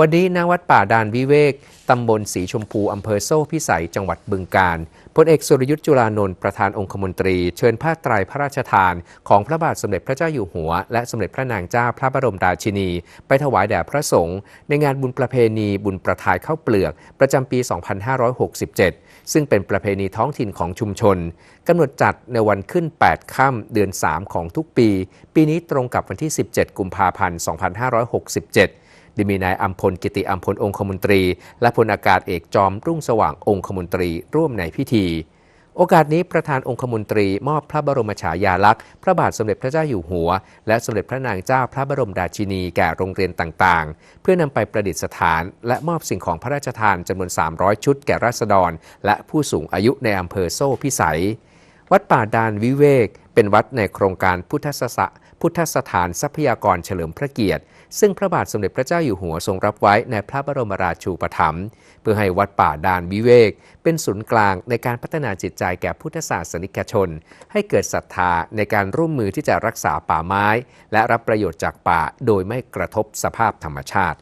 วันนี้ณวัดป่าดานวิเวก ตำบลสีชมพูอำเภอโซ่พิสัย จังหวัดบึงกาฬ พลเอกสุรยุทธ์จุลานนท์ประธานองคมนตรี เชิญผ้าไตรพระราชทาน ของพระบาทสมเด็จพระเจ้าอยู่หัว และสมเด็จพระนางเจ้าพระบรมราชินี ไปถวายแด่พระสงฆ์ในงานบุญประเพณีบุญประทายข้าวเปลือก ประจำปี 2567 ซึ่งเป็นประเพณีท้องถิ่นของชุมชนกำหนดจัดในวันขึ้น 8 ค่ำเดือน 3 ของทุกปี ปีนี้ตรงกับวันที่ 17 กุมภาพันธ์ 2567 ได้มีนายอัมพลกิติอัมพลองคมนตรี และพลอากาศเอกจอมรุ่งสว่างองคมนตรีร่วมในพิธี โอกาสนี้ประธานองคมนตรีมอบพระบรมฉายาลักษณ์พระบาทสมเด็จพระเจ้าอยู่หัว และสมเด็จพระนางเจ้าพระบรมราชินีแก่โรงเรียนต่างๆ เพื่อนำไปประดิษฐาน และมอบสิ่งของพระราชทานจำนวน 300 ชุดแก่ราษฎร และผู้สูงอายุในอำเภอโซ่พิสัย วัดป่าดานวิเวก เป็นวัดในโครงการพุทธสะพุทธสถานทรัพยากรเฉลิมพระเกียรติ ซึ่งพระบาทสมเด็จพระเจ้าอยู่หัวทรงรับไว้ในพระบรมราชูปถัมภ์เพื่อให้วัดป่าดานวิเวก เป็นศูนย์กลางในการพัฒนาจิตใจแก่พุทธศาสนิกชน ให้เกิดศรัทธาในการร่วมมือที่จะรักษาป่าไม้ และรับประโยชน์จากป่าโดยไม่กระทบสภาพธรรมชาติ